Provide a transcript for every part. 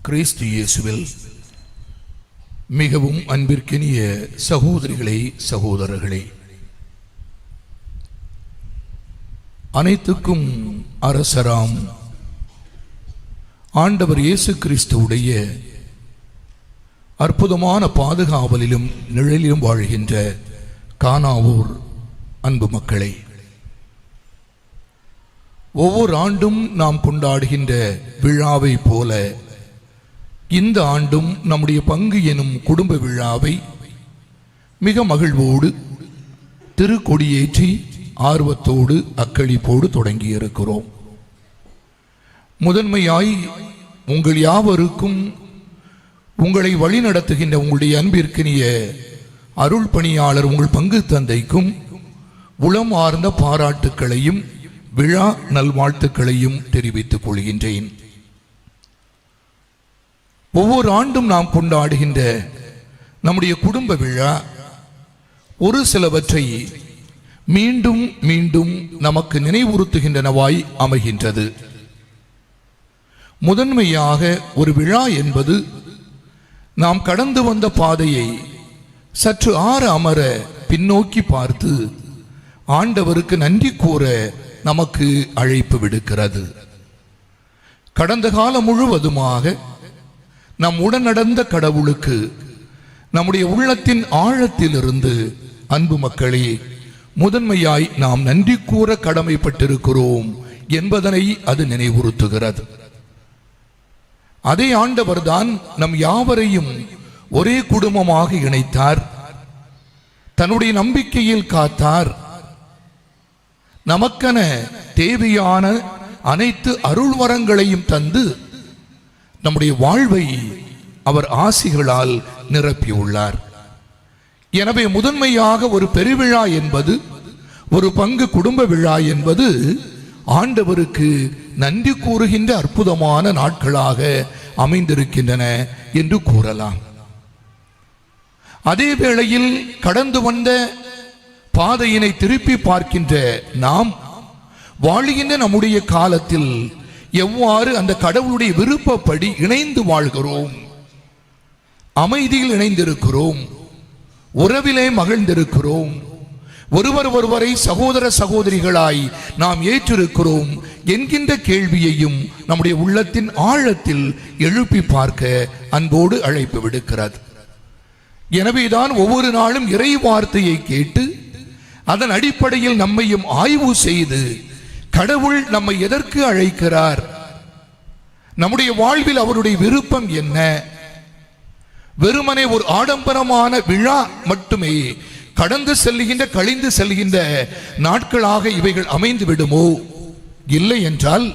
கிறிஸ்து இயேசுவில் மிகவும் அன்பிற்கினிய சகோதரிகளே சகோதரர்களே அனைத்துக்கும் அரசராம் ஆண்டவர் இயேசு கிறிஸ்துவுடைய அற்புதமான பாதுகாவலிலும் நிழலிலும் வாழ்கின்ற கானாவூர் அன்பு மக்களே ஒவ்வொரு ஆண்டும் நாம் கொண்டாடுகின்ற விழாவை போல இந்த ஆண்டும் நம்முடைய பங்கு எனும் குடும்ப விழாவை மிக மகிழ்வோடு திருக்கொடியேற்றி ஆர்வத்தோடு அக்களிப்போடு தொடங்கி இருக்கிறோம் முதன்மையாய் உங்கள் யாவருக்கும் உங்களை வழிநடத்துகின்ற உங்களுடைய அன்பிற்கினிய அருள் பணியாளர் உங்கள் பங்கு தந்தைக்கும் உளம் ஆர்ந்த பாராட்டுக்களையும் விழா நல்வாழ்த்துக்களையும் தெரிவித்துக் கொள்கின்றேன். ஒவ்வொரு ஆண்டும் நாம் கொண்டாடுகின்ற நம்முடைய குடும்ப விழா ஒரு சிலவற்றை மீண்டும் மீண்டும் நமக்கு நினைவுறுத்துகின்றனவாய் அமைகின்றது. முதன்மையாக ஒரு விழா என்பது நாம் கடந்து வந்த பாதையை சற்று ஆற அமர பின்னோக்கி பார்த்து ஆண்டவருக்கு நன்றி கூற நமக்கு அழைப்பு விடுக்கிறது. கடந்த காலம் முழுவதுமாக நம் உடன் நடந்த கடவுளுக்கு நம்முடைய உள்ளத்தின் ஆழத்திலிருந்து அன்பு மக்களே முதன்மையாய் நாம் நன்றி கூற கடமைப்பட்டிருக்கிறோம் என்பதனை அது நினைவுறுத்துகிறது. அதே ஆண்டவர்தான் நம் யாவரையும் ஒரே குடும்பமாக இணைத்தார் தன்னுடைய நம்பிக்கையில் காத்தார். நமக்கென தேவையான அனைத்து அருள் வரங்களையும் தந்து நம்முடைய வாழ்வை அவர் ஆசிகளால் நிரப்பியுள்ளார். எனவே முதன்மையாக ஒரு பெருவிழா என்பது ஒரு பங்கு குடும்ப விழா என்பது ஆண்டவருக்கு நன்றி கூறுகின்ற அற்புதமான நாட்களாக அமைந்திருக்கின்றன என்று கூறலாம். அதே வேளையில் கடந்து வந்த பாதையினை திருப்பி பார்க்கின்ற நாம் வாழுகின்ற நம்முடைய காலத்தில் எவ்வாறு அந்த கடவுளுடைய விருப்பப்படி இணைந்து வாழ்கிறோம்? அமைதியில் இணைந்திருக்கிறோம். உறவிலே மகிழ்ந்திருக்கிறோம். ஒருவர் ஒருவரை சகோதர சகோதரிகளாய் நாம் ஏற்றிருக்கிறோம் என்கின்ற கேள்வியையும் நம்முடைய உள்ளத்தின் ஆழத்தில் எழுப்பி பார்க்க அன்போடு அழைப்பு விடுக்கிறது. எனவேதான் ஒவ்வொரு நாளும் இறை வார்த்தையை கேட்டு அதன் அடிப்படையில் நம்மையும் ஆய்வு செய்து கடவுள் நம்மை எதற்கு அழைக்கிறார்? நம்முடைய வாழ்வில் அவருடைய விருப்பம் என்ன? வெறுமனே ஒரு ஆடம்பரமான விழா மட்டுமே கடந்து செல்லுகின்ற கழிந்து செல்கின்ற நாட்களாக இவைகள் அமைந்து விடுமோ? இல்லை என்றால்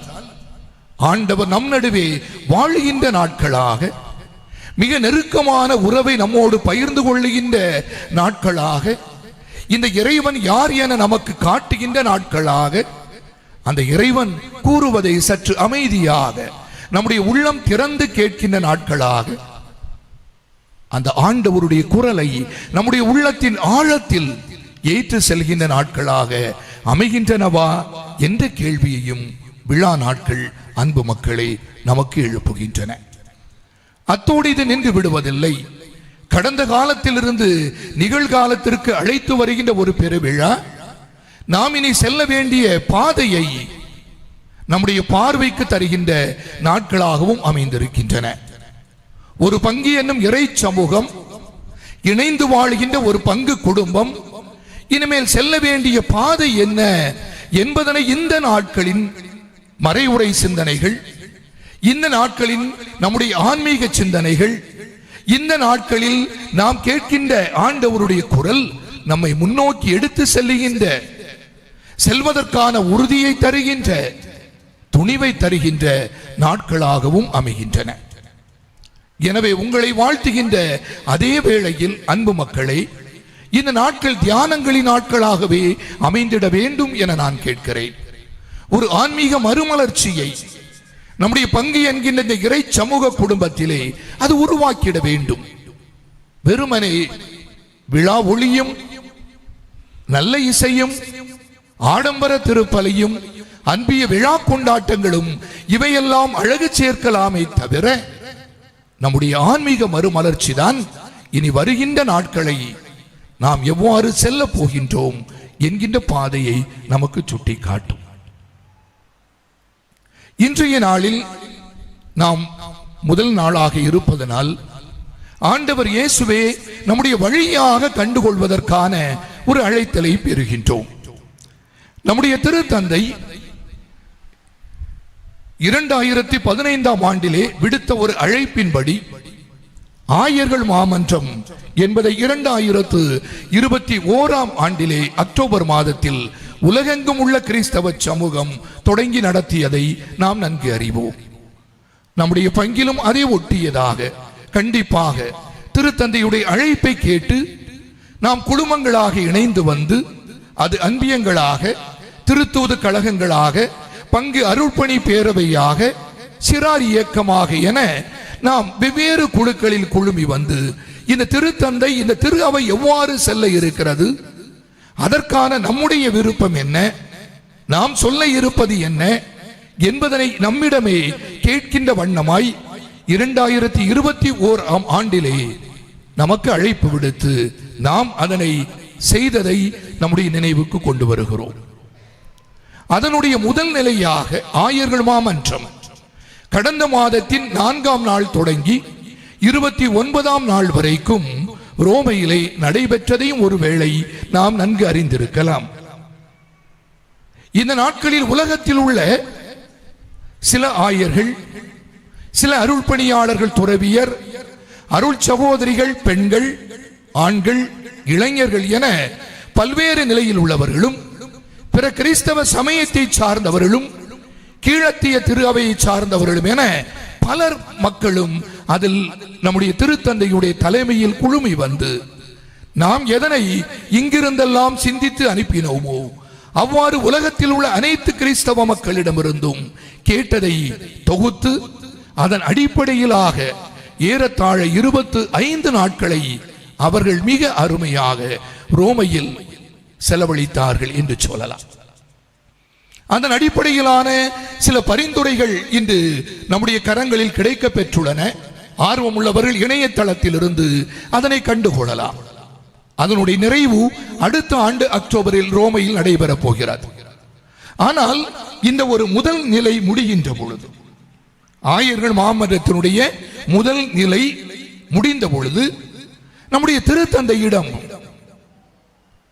ஆண்டவர் நம் நடுவே வாழுகின்ற நாட்களாக மிக நெருக்கமான உறவை நம்மோடு பகிர்ந்து கொள்ளுகின்ற நாட்களாக இந்த இறைவன் யார் என நமக்கு காட்டுகின்ற நாட்களாக அந்த இறைவன் கூறுவதை சற்று அமைதியாக நம்முடைய உள்ளம் திறந்து கேட்கின்ற நாட்களாக அந்த ஆண்டவருடைய குரலை நம்முடைய உள்ளத்தின் ஆழத்தில் ஏற்று செல்கின்ற நாட்களாக அமைகின்றனவா என்ற கேள்வியையும் விழா நாட்கள் அன்பு மக்களை நமக்கு எழுப்புகின்றன. அத்தோடு இது நின்று விடுவதில்லை. கடந்த காலத்திலிருந்து நிகழ்காலத்திற்கு அழைத்து வருகின்ற ஒரு பெருவிழா நாம் இனி செல்ல வேண்டிய பாதையை நம்முடைய பார்வைக்கு தருகின்ற நாட்களாகவும் அமைந்திருக்கின்றன. ஒரு பங்கு என்னும் இறை சமூகம் இணைந்து வாழ்கின்ற ஒரு பங்கு குடும்பம் இனிமேல் செல்ல வேண்டிய பாதை என்ன என்பதனை இந்த நாட்களின் மறைவுரை சிந்தனைகள் இந்த நாட்களின் நம்முடைய ஆன்மீக சிந்தனைகள் இந்த நாட்களில் நாம் கேட்கின்ற ஆண்டவருடைய குரல் நம்மை முன்னோக்கி எடுத்து செல்லுகின்ற செல்வதற்கான உறுதியை தருகின்ற துணிவை தருகின்ற நாட்களாகவும் அமைகின்றன. எனவே உங்களை வாழ்த்துகின்ற அதே வேளையில் அன்பு மக்களை இந்த நாட்கள் தியானங்களின் நாட்களாகவே அமைந்திட வேண்டும் என நான் கேட்கிறேன். ஒரு ஆன்மீக மறுமலர்ச்சியை நம்முடைய பங்கு என்கின்ற இந்த இறை சமூக குடும்பத்திலே அது உருவாக்கிட வேண்டும். வெறுமனே விழா ஒளியும் நல்ல இசையும் ஆடம்பர திருப்பலியும் அன்பிய விழா கொண்டாட்டங்களும் இவையெல்லாம் அழகு சேர்க்கலாமே தவிர நம்முடைய ஆன்மீக மறுமலர்ச்சி தான் இனி வருகின்ற நாட்களை நாம் எவ்வாறு செல்ல போகின்றோம் என்கின்ற பாதையை நமக்கு சுட்டி காட்டும் இன்றைய நாளில் நாம் முதல் நாளாக இருப்பதனால் ஆண்டவர் இயேசுவே நம்முடைய வழியாக கண்டுகொள்வதற்கான ஒரு அழைத்தலை பெறுகின்றோம். நம்முடைய திருத்தந்தை இரண்டாயிரத்தி பதினைந்தாம் ஆண்டிலே விடுத்த ஒரு அழைப்பின்படி ஆயர்கள் மாமன்றம் என்பதை இரண்டாயிரத்து இருபத்தி ஓராம் ஆண்டிலே அக்டோபர் மாதத்தில் உலகெங்கும் உள்ள கிறிஸ்தவ சமூகம் தொடங்கி நடத்தியதை நாம் நன்கு அறிவோம். நம்முடைய பங்கிலும் அதை ஒட்டியதாக கண்டிப்பாக திருத்தந்தையுடைய அழைப்பை கேட்டு நாம் குழுமங்களாக இணைந்து வந்து அது அன்பியங்களாக திருத்தூது கழகங்களாக பங்கு அருள்பணி பேரவையாக சிறார் இயக்கமாக என நாம் வெவ்வேறு குழுக்களில் குழுமி வந்து இந்த திருத்தந்தை இந்த திரு அவை எவ்வாறு செல்ல இருக்கிறது? அதற்கான நம்முடைய விருப்பம் என்ன? நாம் சொல்ல இருப்பது என்ன? என்பதனை நம்மிடமே கேட்கின்ற வண்ணமாய் இரண்டாயிரத்தி இருபத்தி ஓர் ஆம் ஆண்டிலே நமக்கு அழைப்பு விடுத்து நாம் அதனை செய்ததை நம்முடைய நினைவுக்கு கொண்டு வருகிறோம். அதனுடைய முதல் நிலையாக ஆயர்கள் மாமன்றம். கடந்த மாதத்தின் நான்காம் நாள் தொடங்கி இருபத்தி ஒன்பதாம் நாள் வரைக்கும் ரோமையிலே நடைபெற்றதையும் ஒருவேளை நாம் நன்கு அறிந்திருக்கலாம். இந்த நாட்களில் உலகத்தில் உள்ள சில ஆயர்கள் சில அருள் பணியாளர்கள் துறவியர் அருள் சகோதரிகள் பெண்கள் ஆண்கள் இளைஞர்கள் என பல்வேறு நிலையில் உள்ளவர்களும் பிற கிறிஸ்தவ சமயத்தை சார்ந்தவர்களும் கீழத்திய திரு அவையை சார்ந்தவர்களும் என பலர் மக்களும் அதில் நம்முடைய திருத்தந்தையுடைய தலைமையில் குழுமி வந்து நாம் எதனை இங்கிருந்தெல்லாம் சிந்தித்து அனுப்பினோமோ அவ்வாறு உலகத்தில் உள்ள அனைத்து கிறிஸ்தவ மக்களிடமிருந்தும் கேட்டதை தொகுத்து அதன் அடிப்படையிலாக ஏறத்தாழ இருபத்து ஐந்து நாட்களை அவர்கள் மிக அருமையாக ரோமையில் செலவழித்தார்கள் என்று சொல்லலாம். அதன் அடிப்படையிலான சில பரிந்துரைகள் இன்று நம்முடைய கரங்களில் கிடைக்க பெற்றுள்ளன. ஆர்வமுள்ளவர்கள் இணையதளத்திலிருந்து அதனை கண்டுகொள்ளலாம். அதனுடைய நிறைவு அடுத்த ஆண்டு அக்டோபரில் ரோமையில் நடைபெறப் போகிறது. ஆனால் இந்த ஒரு முதல் நிலை முடிகின்ற பொழுது ஆயர்கள் மாமன்றத்தினுடைய முதல் நிலை முடிந்த பொழுது நம்முடைய திருத்தந்தையிடம்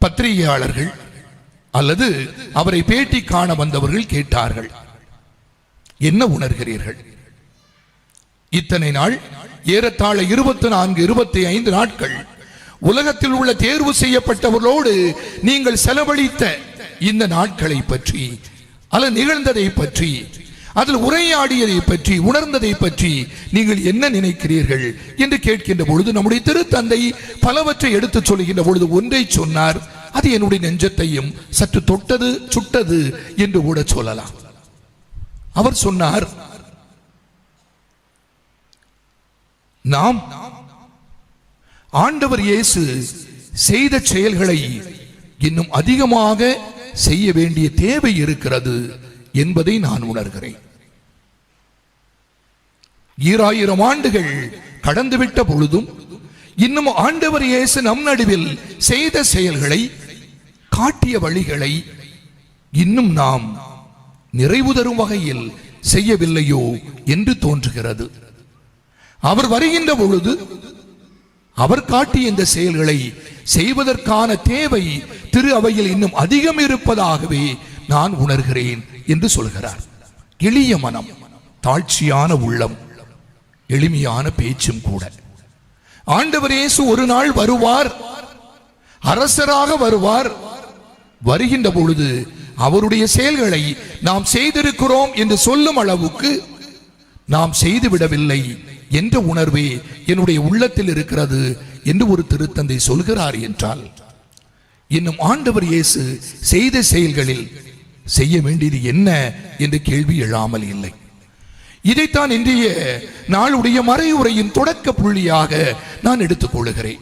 பத்திரிகையாளர்கள் அல்லது அவரை பேட்டி காண வந்தவர்கள் கேட்டார்கள். என்ன உணர்கிறீர்கள்? இத்தனை நாள் ஏறத்தாழ இருபத்தி நான்கு இருபத்தி ஐந்து நாட்கள் உலகத்தில் உள்ள தேர்வு செய்யப்பட்டவர்களோடு நீங்கள் செலவழித்த இந்த நாட்களை பற்றி அல்ல நிகழ்ந்ததை பற்றி அதில் உரையாடியதை பற்றி உணர்ந்ததை பற்றி நீங்கள் என்ன நினைக்கிறீர்கள் என்று கேட்கின்ற பொழுது நம்முடைய திருத்தந்தை பலவற்றை எடுத்து சொல்கின்ற பொழுது ஒன்றை சொன்னார். அது என்னுடைய நெஞ்சத்தையும் சற்று தொட்டது சுட்டது என்று கூட சொல்லலாம். அவர் சொன்னார் நாம் ஆண்டவர் இயேசு செய்த செயல்களை இன்னும் அதிகமாக செய்ய வேண்டிய தேவை இருக்கிறது. என்பதை நான் உணர்கிறேன். ஈராயிரம் ஆண்டுகள் கடந்துவிட்ட பொழுதும் இன்னும் ஆண்டவர் இயேசு நம் நடுவில் செய்த செயல்களை காட்டிய வழிகளை இன்னும் நாம் நிறைவு தரும் வகையில் செய்யவில்லையோ என்று தோன்றுகிறது. அவர் வருகின்ற பொழுது அவர் காட்டிய இந்த செயல்களை செய்வதற்கான தேவை திரு அவையில் இன்னும் அதிகம் இருப்பதாகவே நான் உணர்கிறேன். என்று சொல்கிறார். எளிய மனம் தாழ்ச்சியான உள்ளம் எளிமையான பேச்சும் கூட. ஆண்டவர் இயேசு ஒரு நாள் வருவார் அரசராக வருவார். வருகின்ற பொழுது அவருடைய செயல்களை நாம் செய்திருக்கிறோம் என்று சொல்லும் அளவுக்கு நாம் செய்துவிடவில்லை என்ற உணர்வே என்னுடைய உள்ளத்தில் இருக்கிறது என்று ஒரு திருத்தந்தை சொல்கிறார் என்றால் இன்னும் ஆண்டவர் இயேசு செய்த செயல்களில் செய்ய வேண்டியது என்ன என்று கேள்வி எழாமல் இல்லை. இதைத்தான் இன்றைய நாளுடைய மறையுறையின் தொடக்க புள்ளியாக நான் எடுத்துக் கொள்கிறேன்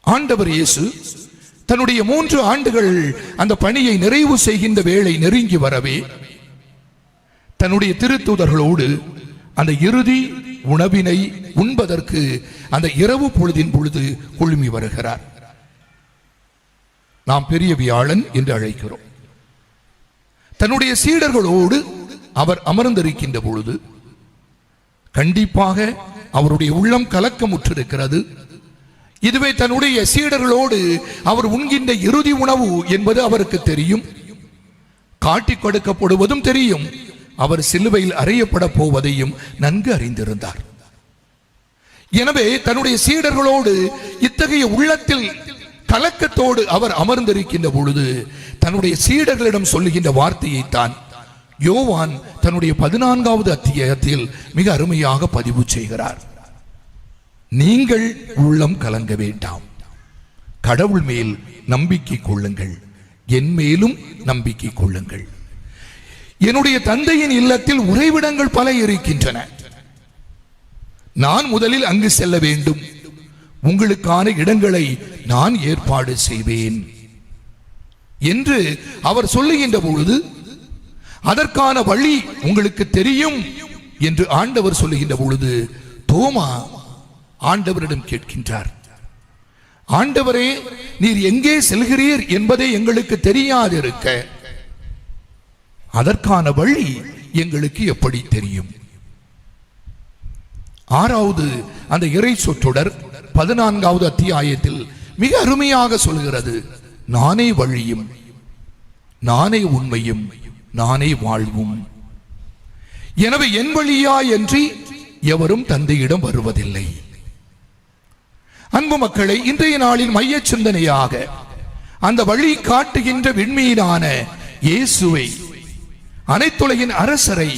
ஆண்டவர் இயேசு தன்னுடைய மூன்று ஆண்டுகள் அந்த பணியை நிறைவு செய்கின்ற வேளை நெருங்கி வரவே தன்னுடைய திருத்தூதர்களோடு அந்த இறுதி உணவினை உண்பதற்கு அந்த இரவு பொழுதின் பொழுது குழுமி வருகிறார். நாம் பெரிய வியாழன் என்று அழைக்கிறோம். தன்னுடைய சீடர்களோடு அவர் அமர்ந்திருக்கின்ற பொழுது கண்டிப்பாக அவருடைய உள்ளம் கலக்கமுற்றிருக்கிறது. இதுவே தன்னுடைய சீடர்களோடு அவர் உண்கின்ற இறுதி உணவு என்பது அவருக்கு தெரியும். காட்டிக் கொடுக்கப்படுவதும் தெரியும். அவர் சிலுவையில் அறியப்பட போவதையும் நன்கு அறிந்திருந்தார். எனவே தன்னுடைய சீடர்களோடு இத்தகைய உள்ளத்தில் கலக்கத்தோடு அவர் அமர்ந்திருக்கின்ற பொழுது தன்னுடைய சீடர்களிடம் சொல்லுகின்ற வார்த்தையை தான் யோவான் தன்னுடைய பதினான்காவது அத்தியாயத்தில் மிக அருமையாக பதிவு செய்கிறார். நீங்கள் உள்ளம் கலங்க வேண்டாம். கடவுள் மேல் நம்பிக்கை கொள்ளுங்கள். என் மேலும் நம்பிக்கை கொள்ளுங்கள். என்னுடைய தந்தையின் இல்லத்தில் உறைவிடங்கள் பல இருக்கின்றன. நான் முதலில் அங்கு செல்ல வேண்டும். உங்களுக்கான இடங்களை நான் ஏற்பாடு செய்வேன். என்று அவர் சொல்லுகின்ற பொழுது அதற்கான வழி உங்களுக்கு தெரியும் என்று ஆண்டவர் சொல்லுகின்ற பொழுது தோமா? ஆண்டவரிடம் கேட்கின்றார். ஆண்டவரே நீர் எங்கே செல்கிறீர் என்பதை எங்களுக்கு தெரியாதிருக்க அதற்கான வழி எங்களுக்கு எப்படி தெரியும்? ஆறாவது அந்த இறை சொற்றொடர் பதினான்காவது அத்தியாயத்தில் மிக அருமையாக சொல்கிறது. நானே வழியும் நானே உண்மையும் நானே வாழ்வும். எனவே என் வழியா என்று எவரும் தந்தையிடம் வருவதில்லை. அன்பு மக்களை இன்றைய நாளின் மைய சிந்தனையாக அந்த வழி காட்டுகின்ற விண்மீனான இயேசுவை அனைத்துலகின் அரசரை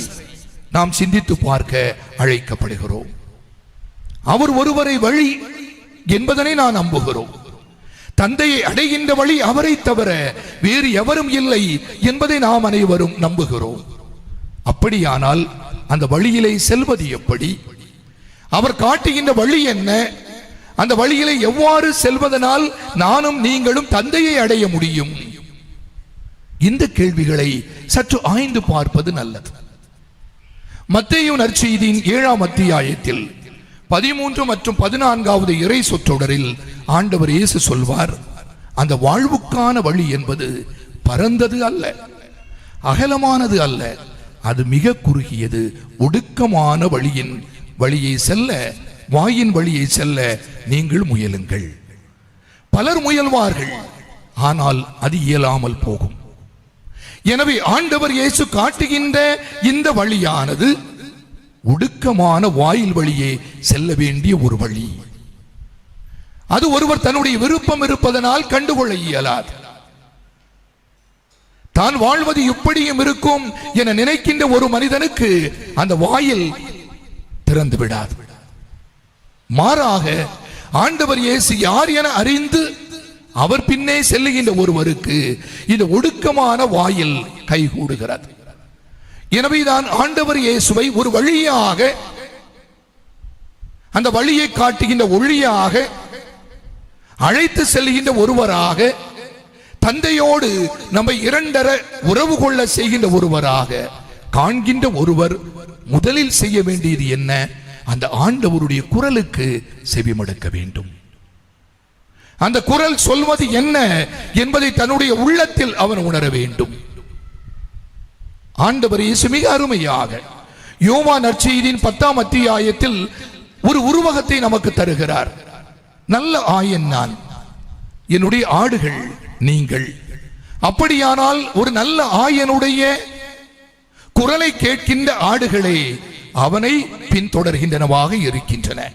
நாம் சிந்தித்து பார்க்க அழைக்கப்படுகிறோம். அவர் ஒருவரை வழி என்பதனை நான் நம்புகிறோம். தந்தையை அடைகின்ற வழி அவரை தவிர வேறு எவரும் இல்லை என்பதை நாம் அனைவரும் நம்புகிறோம். அப்படியானால் அந்த வழியிலே செல்வது எப்படி? அவர் காட்டுகின்ற வழி என்ன? அந்த வழியிலே எவ்வாறு செல்வதனால் நானும் நீங்களும் தந்தையை அடைய முடியும்? இந்த கேள்விகளை சற்று ஆய்ந்து பார்ப்பது நல்லது. மத்தேயு நற்செய்தியின் ஏழாம் அத்தியாயத்தில் பதிமூன்று மற்றும் பதினான்காவது இறை சொற்றொடரில் ஆண்டவர் இயேசு சொல்வார் அந்த வாழ்வுக்கான வழி என்பது பரந்தது அல்ல அகலமானது அல்ல. அது மிக குறுகியது. ஒடுக்கமான வழியின் வழியை செல்ல வாயின் வழியை செல்ல நீங்கள் முயலுங்கள். பலர் முயல்வார்கள் ஆனால் அது இயலாமல் போகும். எனவே ஆண்டவர் இயேசு காட்டுகின்ற இந்த வழியானது ஒடுக்கமான வாயில் வழியே செல்ல வேண்டிய ஒரு வழி. அது ஒருவர் தன்னுடைய விருப்பம் இருப்பதனால் கண்டுகொள்ள இயலாது. தான் வாழ்வது இப்படியும் இருக்கும் என நினைக்கின்ற ஒரு மனிதனுக்கு அந்த வாயில் திறந்து விடாது. மாறாக ஆண்டவர் இயேசு யார் என அறிந்து அவர் பின்னே செல்லுகின்ற ஒருவருக்கு இந்த ஒடுக்கமான வாயில் கைகூடுகிறது எனவேதான் ஆண்டவர் இயேசுவை ஒரு வழியாக அந்த வழியை காட்டுகின்ற ஒளியாக அழைத்து செல்கின்ற ஒருவராக தந்தையோடு நம்மை இரண்டர உறவு கொள்ள செய்கின்ற ஒருவராக காண்கின்ற ஒருவர் முதலில் செய்ய வேண்டியது என்ன? அந்த ஆண்டவருடைய குரலுக்கு செவிமடுக்க வேண்டும். அந்த குரல் சொல்வது என்ன என்பதை தன்னுடைய உள்ளத்தில் அவன் உணர வேண்டும். ஆண்டவர் இயேசு மிக அருமையாக யோமா நற்செய்தியின் பத்தாம் அத்தியாயத்தில் ஒரு உருவகத்தை நமக்கு தருகிறார். நல்ல ஆயன் நான். என்னுடைய ஆடுகள் நீங்கள். அப்படியானால் ஒரு நல்ல ஆயனுடைய குரலை கேட்கின்ற ஆடுகளே அவனை பின்தொடர்கின்றனவாக இருக்கின்றன.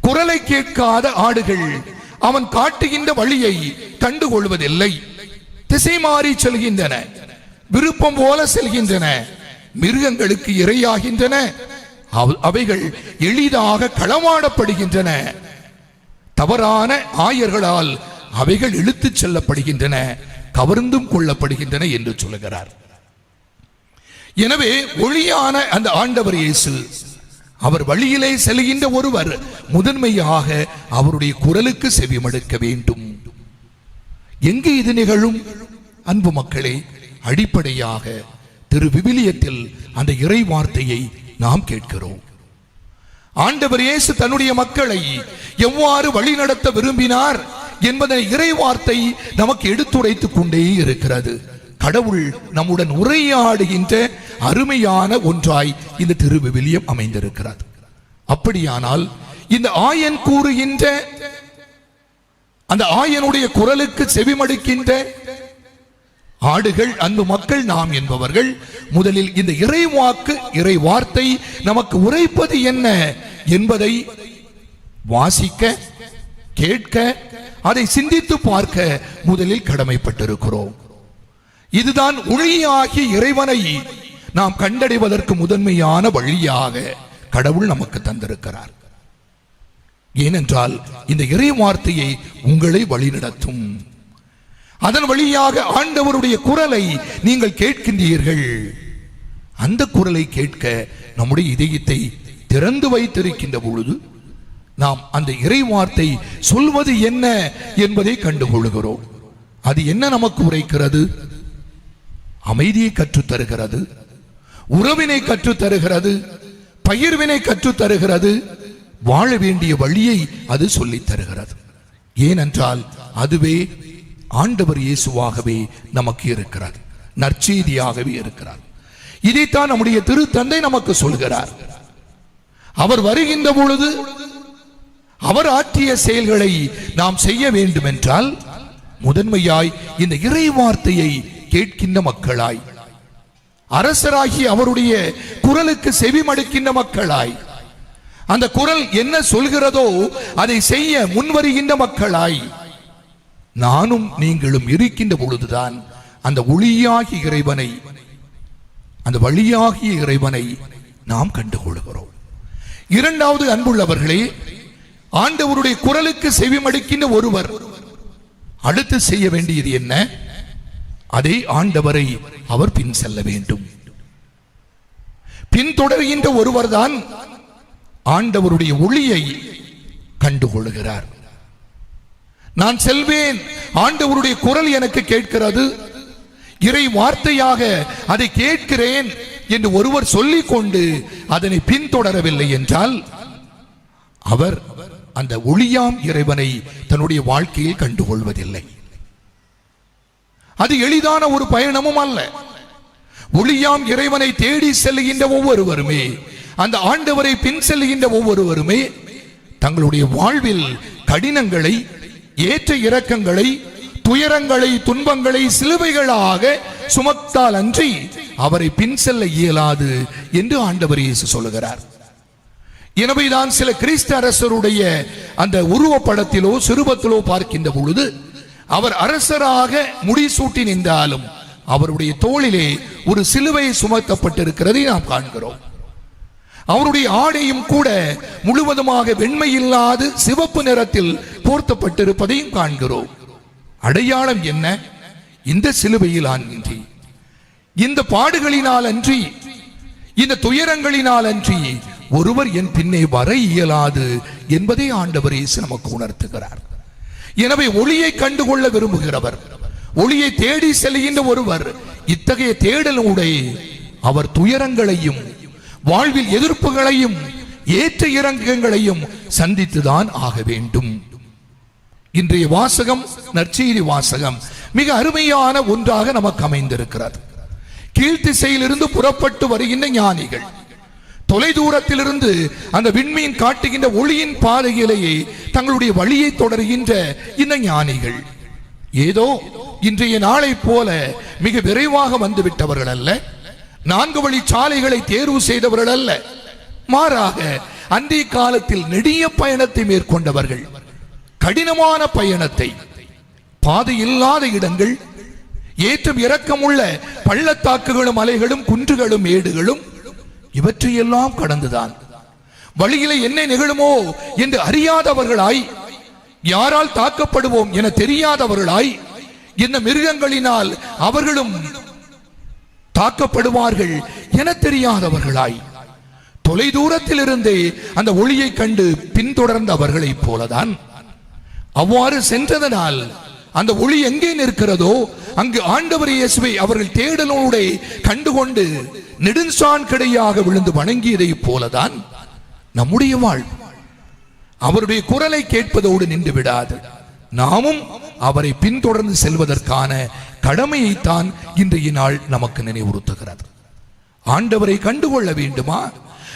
குரலை கேட்காத ஆடுகள் அவன் காட்டுகின்ற வழியை கண்டுகொள்வதில்லை. திசை மாறி செல்கின்றன. விருப்பம் போல செல்கின்றன. மிருகங்களுக்கு இரையாகின்றன. அவ- அவைகள் எளிதாக களமாடப்படுகின்றன. தவறான ஆயர்களால் அவைகள் இழுத்துச் செல்லப்படுகின்றன. கவர்ந்தும் கொள்ளப்படுகின்றன என்று சொல்லுகிறார். எனவே ஒளியான அந்த ஆண்டவர் இயேசு அவர் வழியிலே செல்கின்ற ஒருவர் முதன்மையாக அவருடைய குரலுக்கு செவிமடுக்க வேண்டும். எங்கு இது நிகழும்? அன்பு மக்களே அடிப்படையாக திரு விவிலியத்தில் அந்த இறை வார்த்தையை நாம் கேட்கிறோம். ஆண்டவர் இயேசு தன்னுடைய மக்களை எவ்வாறு வழிநடத்த விரும்பினார் என்பதை இறை வார்த்தை நமக்கு எடுத்துரைத்துக் கொண்டே இருக்கிறது. கடவுள் நம்முடன் உரையாடுகின்ற அருமையான ஒன்றாய் இந்த திருவிவிலியம் அமைந்திருக்கிறது. அப்படியானால் இந்த ஆயன் கூறுகின்ற அந்த ஆயனுடைய குரலுக்கு செவிமடுக்கின்ற ஆடுகள் அன்பு மக்கள் நாம் என்பவர்கள் முதலில் இந்த இறைவாக்கு இறை வார்த்தை நமக்கு உரைப்பது என்ன என்பதை வாசிக்க கேட்க அதை சிந்தித்து பார்க்க முதலில் கடமைப்பட்டிருக்கிறோம். இதுதான் ஒளியாகி இறைவனை நாம் கண்டடைவதற்கு முதன்மையான வழியாக கடவுள் நமக்கு தந்திருக்கிறார். ஏனென்றால் இந்த இறை வார்த்தையை உங்களை வழிநடத்தும் அதன் வழியாக ஆண்டவருடைய குரலை நீங்கள் கேட்கின்றீர்கள். அந்த குரலை கேட்க நம்முடைய இதயத்தை திறந்து வைத்திருக்கின்ற பொழுது நாம் அந்த இறை வார்த்தை சொல்வது என்ன என்பதை கண்டுகொள்கிறோம். அது என்ன நமக்கு உரைக்கிறது? அமைதியை கற்றுத் தருகிறது உறவினை கற்றுத் தருகிறது பகிர்வினை கற்றுத் தருகிறது வாழ வேண்டிய வழியை அது சொல்லித் தருகிறது ஏனென்றால் அதுவே ஆண்டவர் இயேசுவாகவே நமக்கு இருக்கிறார். நற்செய்தியாகவே இருக்கிறார். இதைத்தான் நம்முடைய திருத்தந்தை நமக்கு சொல்கிறார். அவர் வருகின்ற பொழுது அவர் ஆற்றிய செயல்களை நாம் செய்ய வேண்டும் என்றால் முதன்மையாய் இந்த இறை வார்த்தையை கேட்கின்ற மக்களாய் அரசராகி அவருடைய குரலுக்கு செவிமடுக்கின்ற மக்களாய் அந்த குரல் என்ன சொல்கிறதோ அதை செய்ய முன்வருகின்ற மக்களாய் நானும் நீங்களும் இருக்கின்ற பொழுதுதான் அந்த ஒளியாகி இறைவனை அந்த வழியாகிய இறைவனை நாம் கண்டுகொள்கிறோம். இரண்டாவது அன்புள்ளவர்களே ஆண்டவருடைய குரலுக்கு செவிமடுக்கின்ற ஒருவர் அடுத்து செய்ய வேண்டியது என்ன? அதை ஆண்டவரை அவர் பின் செல்ல வேண்டும். பின்தொடர்கின்ற ஒருவர்தான் ஆண்டவருடைய ஒளியை கண்டுகொள்கிறார். நான் செல்வேன். ஆண்டவருடைய குரல் எனக்கு கேட்கிறது. இறை வார்த்தையாக அதை கேட்கிறேன் என்று ஒருவர் சொல்லிக் கொண்டு அதனை பின்தொடரவில்லை என்றால் அவர் அந்த ஒளியாம் இறைவனை தன்னுடைய வாழ்க்கையில் கண்டுகொள்வதில்லை. அது எளிதான ஒரு பயணமும் அல்ல. ஒளியாம் இறைவனை தேடி செல்லுகின்ற ஒவ்வொருவருமே அந்த ஆண்டவரை பின் செல்லுகின்ற ஒவ்வொருவருமே தங்களுடைய வாழ்வில் கடினங்களை ஏற்ற இறக்கங்களை துயரங்களை துன்பங்களை சிலுவைகளாக சுமத்தால் அன்றி அவரை பின் செல்ல இயலாது என்று ஆண்டவர் இயேசு சொல்லுகிறார். எனவேதான் சில கிறிஸ்த அரசருடைய அந்த உருவப்படத்திலோ சிறுபத்திலோ பார்க்கின்ற பொழுது அவர் அரசராக முடிசூட்டி நின்றாலும் அவருடைய தோளிலே ஒரு சிலுவை சுமத்தப்பட்டிருக்கிறதை நாம் காண்கிறோம். அவருடைய ஆடையும் கூட முழுவதுமாக வெண்மை இல்லாது சிவப்பு நிறத்தில் போர்த்தப்பட்டிருப்பதையும் காண்கிறோம். அடையாளம் என்ன? இந்த சிலுவையில் அன்றி இந்த பாடுகளினால் அன்றி இந்த துயரங்களினால் அன்றி ஒருவர் என் பின்னே வர இயலாது என்பதை ஆண்டவர் இயேசு நமக்கு உணர்த்துகிறார். எனவே ஒளியை கண்டுகொள்ள விரும்புகிறவர் ஒளியை தேடி செல்கின்ற ஒருவர் இத்தகைய தேடலுடைய அவர் துயரங்களையும் வாழ்வில் எதிர்ப்புகளையும் ஏற்ற இறக்கங்களையும் சந்தித்துதான் ஆக வேண்டும். இன்றைய வாசகம் நற்செய்தி வாசகம் மிக அருமையான ஒன்றாக நமக்கு அமைந்திருக்கிறது. கீழ்த்திசையிலிருந்து புறப்பட்டு வருகின்ற ஞானிகள் தொலைதூரத்திலிருந்து அந்த விண்மீன் காட்டுகின்ற ஒளியின் பாதையிலேயே தங்களுடைய வழியை தொடர்கின்ற இந்த ஞானிகள். ஏதோ இன்றைய நாளை போல மிக விரைவாக வந்துவிட்டவர்கள் அல்ல. நான்கு வழி சாலைகளை தேர்வு செய்தவர்கள் அல்ல. மாறாக அந்தி காலத்தில் நெடிய பயணத்தை மேற்கொண்டவர்கள். கடினமான பயணத்தை. பாதை இல்லாத இடங்கள் ஏற்றம் இறக்கமுள்ள பள்ளத்தாக்குகளும் அலைகளும் குன்றுகளும் ஏடுகளும் இவற்றையெல்லாம் கடந்துதான். வழியிலே என்ன நிகழுமோ என்று அறியாதவர்களாய் யாரால் தாக்கப்படுவோம் என தெரியாதவர்களாய் இந்த மிருகங்களினால் அவர்களும் தாக்கப்படுவார்கள் என தெரியாதவர்களாய். தொலை தூரத்தில் இருந்தே அந்த ஒளியை கண்டு பின்தொடர்ந்த அவர்களைப் போலதான். அவ்வாறு சென்றதனால் அந்த ஒளி எங்கே நிற்கிறதோ அங்கு ஆண்டவர் இயேசுவை அவர்கள் தேடலோடு கண்டுகொண்டு நெடுஞ்சான் கிடையாக விழுந்து வணங்கியதைப் போலதான் நம்முடைய வாழ்வு. அவருடைய குரலை கேட்பதோடு நின்று விடாது. நாமும் அவரை பின்தொடர்ந்து செல்வதற்கான கடமையைத்தான் இன்றைய நாள் நமக்கு நினைவுறுத்துகிறது. ஆண்டவரை கண்டுகொள்ள வேண்டுமா?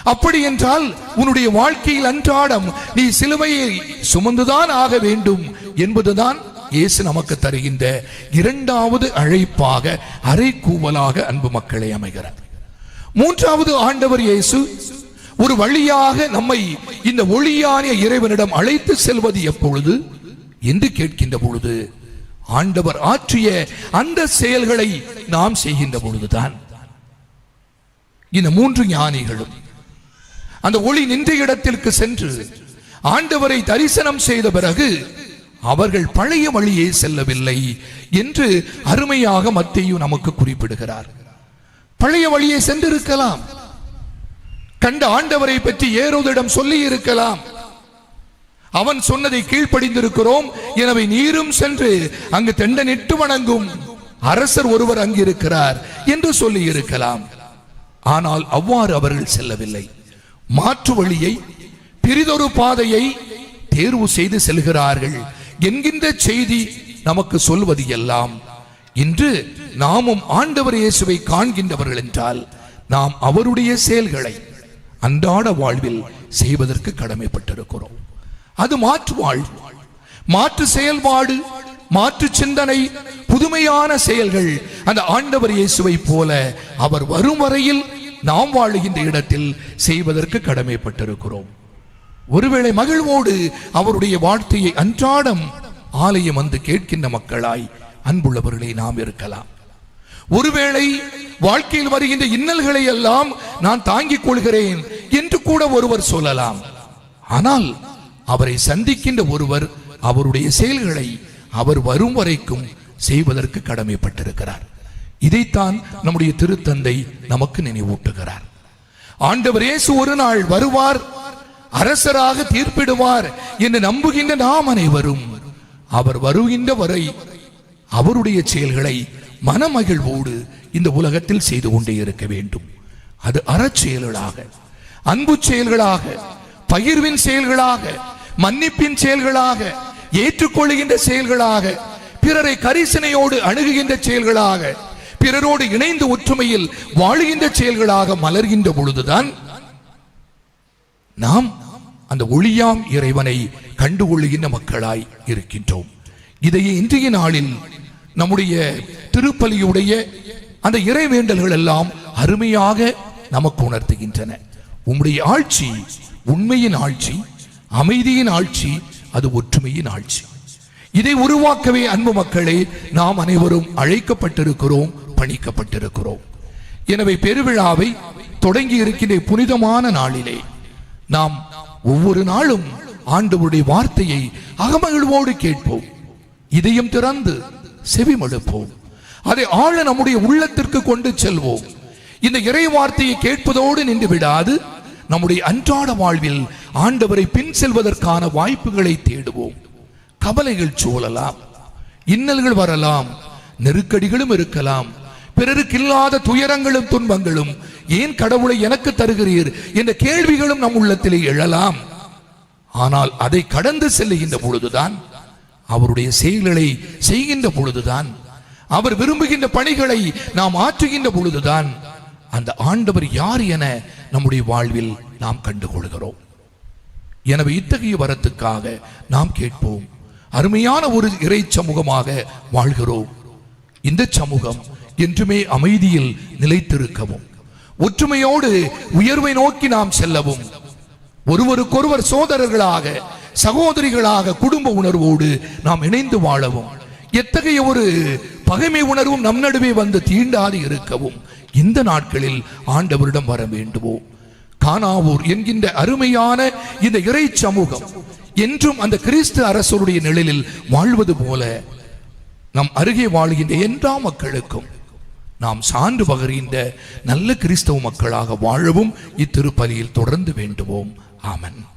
அப்படி என்றால் உன்னுடைய வாழ்க்கையில் அன்றாடம் நீ சிலுவையை சுமந்துதான் ஆக வேண்டும் என்பதுதான் இயேசு நமக்கு தருகின்ற இரண்டாவது அழைப்பாக அறைகூவலாக அன்பு மக்களை அமைகிறார் மூன்றாவது ஆண்டவர் இயேசு ஒரு வழியாக நம்மை இந்த ஒளியான இறைவனிடம் அழைத்து செல்வது எப்பொழுது? என்று கேட்கின்ற பொழுது ஆண்டவர் ஆற்றிய அந்த செயல்களை நாம் செய்கின்ற பொழுதுதான். இந்த மூன்று ஞானிகளும் அந்த ஒளி நின்ற இடத்திற்கு சென்று ஆண்டவரை தரிசனம் செய்த பிறகு அவர்கள் பழைய வழியே செல்லவில்லை என்று அருமையாக மத்தையும் நமக்கு குறிப்பிடுகிறார். பழைய வழியே சென்றிருக்கலாம். கண்ட ஆண்டவரை பற்றி ஏறோதிடம் சொல்லி இருக்கலாம் அவன் சொன்னதை கீழ்ப்படிந்திருக்கிறோம். எனவே நீரும் சென்று அங்கு தெண்டனிட்டு வணங்கும். அரசர் ஒருவர் அங்கு இருக்கிறார் என்று சொல்லி இருக்கலாம் ஆனால் அவ்வாறு அவர்கள் செல்லவில்லை. மாற்று வழியை பிரிதொரு பாதையை தேர்வு செய்து செல்கிறார்கள். என்கின்ற செய்தி நமக்கு சொல்வது எல்லாம். இன்று நாமும் ஆண்டவர் இயேசுவை காண்கின்றவர்கள் என்றால் நாம் அவருடைய செயல்களை அன்றாட வாழ்வில் செய்வதற்கு கடமைப்பட்டிருக்கிறோம். அது மாற்று வாழ்வு மாற்று செயல்பாடு மாற்று சிந்தனை புதுமையான செயல்கள் அந்த ஆண்டவர் இயேசுவை போல அவர் வரும் வரையில் நாம் வாழுகின்ற இடத்தில் செய்வதற்கு கடமைப்பட்டிருக்கிறோம். ஒருவேளை மகிழ்வோடு அவருடைய வாழ்க்கையை அன்றாடம் ஆலயம் வந்து கேட்கின்ற மக்களாய் அன்புள்ளவர்களே நாம் இருக்கலாம். ஒருவேளை வாழ்க்கையில் வருகின்ற இன்னல்களை எல்லாம் நான் தாங்கிக் கொள்கிறேன் என்று கூட ஒருவர் சொல்லலாம். ஆனால் அவரை சந்திக்கின்ற ஒருவர் அவருடைய செயல்களை அவர் வரும் வரைக்கும் செய்வதற்கு கடமைப்பட்டிருக்கிறார். இதைத்தான் நம்முடைய திருத்தந்தை நமக்கு நினைவூட்டுகிறார். ஆண்டவர் இயேசு ஒரு நாள் வருவார் அரசராக தீர்ப்பிடுவார் என்று நம்புகின்ற நாம் அனைவரும் அவர் வருகின்ற வரை அவருடைய செயல்களை மனமகிழ்வோடு இந்த உலகத்தில் செய்து கொண்டே இருக்க வேண்டும். அது அறச்செயல்களாக அன்பு செயல்களாக பகிர்வின் செயல்களாக மன்னிப்பின் செயல்களாக ஏற்றுக்கொள்ளுகின்ற செயல்களாக பிறரை கரிசனையோடு அணுகுகின்ற செயல்களாக பிறரோடு இணைந்து ஒற்றுமையில் வாழுகின்ற செயல்களாக மலர்கின்ற பொழுதுதான் நாம் அந்த ஒளியாம் இறைவனை கண்டுகொள்ளுகின்ற மக்களாய் இருக்கின்றோம். இதையே இன்றைய நாளில் நம்முடைய திருப்பலியுடைய அந்த இறைவேண்டல்கள் எல்லாம் அருமையாக நமக்கு உணர்த்துகின்றன. உம்முடைய ஆட்சி உண்மையின் ஆட்சி. அமைதியின் ஆட்சி அது ஒற்றுமையின் ஆட்சி. இதை உருவாக்கவே அன்பு மக்களே நாம் அனைவரும் அழைக்கப்பட்டிருக்கிறோம் பணிக்கப்பட்டிருக்கிறோம். எனவே பெருவிழாவை தொடங்கி இருக்கின்ற புனிதமான நாளிலே நாம் ஒவ்வொரு நாளும் ஆண்டவருடைய வார்த்தையை அகமகிழ்வோடு கேட்போம். இதயம் திறந்து செவிமடுப்போம். அதை ஆழ நம்முடைய உள்ளத்திற்கு கொண்டு செல்வோம். இந்த இறை வார்த்தையை கேட்பதோடு நின்று விடாது. நம்முடைய அன்றாட வாழ்வில் ஆண்டவரை பின் செல்வதற்கான வாய்ப்புகளை தேடுவோம். கவலைகள் சூழலாம். இன்னல்கள் வரலாம். நெருக்கடிகளும் இருக்கலாம். பிறருக்கு இல்லாத துயரங்களும் துன்பங்களும் ஏன் கடவுளை எனக்கு தருகிறீர் என்ற கேள்விகளும் நம் உள்ளத்திலே எழலாம். ஆனால் அதை கடந்து செல்லுகின்ற பொழுதுதான் அவருடைய செயல்களை செய்கின்ற பொழுதுதான் அவர் விரும்புகின்ற பணிகளை நாம் ஆற்றுகின்ற பொழுதுதான் அந்த ஆண்டவர் யார் என நம்முடைய வாழ்வில் நாம் கண்டுகொள்கிறோம். எனவே இத்தகைய வரத்துக்காக நாம் கேட்போம். அருமையான ஒரு இறை சமூகமாக வாழ்கிறோம். இந்த சமூகம் என்றுமே அமைதியில் நிலைத்திருக்கவும் ஒற்றுமையோடு உயர்வை நோக்கி நாம் செல்லவும் ஒருவருக்கொருவர் சோதரர்களாக சகோதரிகளாக குடும்ப உணர்வோடு நாம் இணைந்து வாழவும் எத்தகைய ஒரு பகைமை உணர்வும் நம் நடுவே வந்து தீண்டாது இருக்கவும் இந்த நாட்களில் ஆண்டவரிடம் வர வேண்டுவோம். கானாவூர் என்கின்ற அருமையான இந்த இறை சமூகம் என்றும் அந்த கிறிஸ்து அரசருடைய நிழலில் வாழ்வது போல நம் அருகே வாழ்கின்ற எல்லா மக்களுக்கும் நாம் சான்று பகர்கின்ற நல்ல கிறிஸ்தவ மக்களாக வாழவும் இத்திருப்பலியில் தொடர்ந்து வேண்டுவோம். ஆமன்.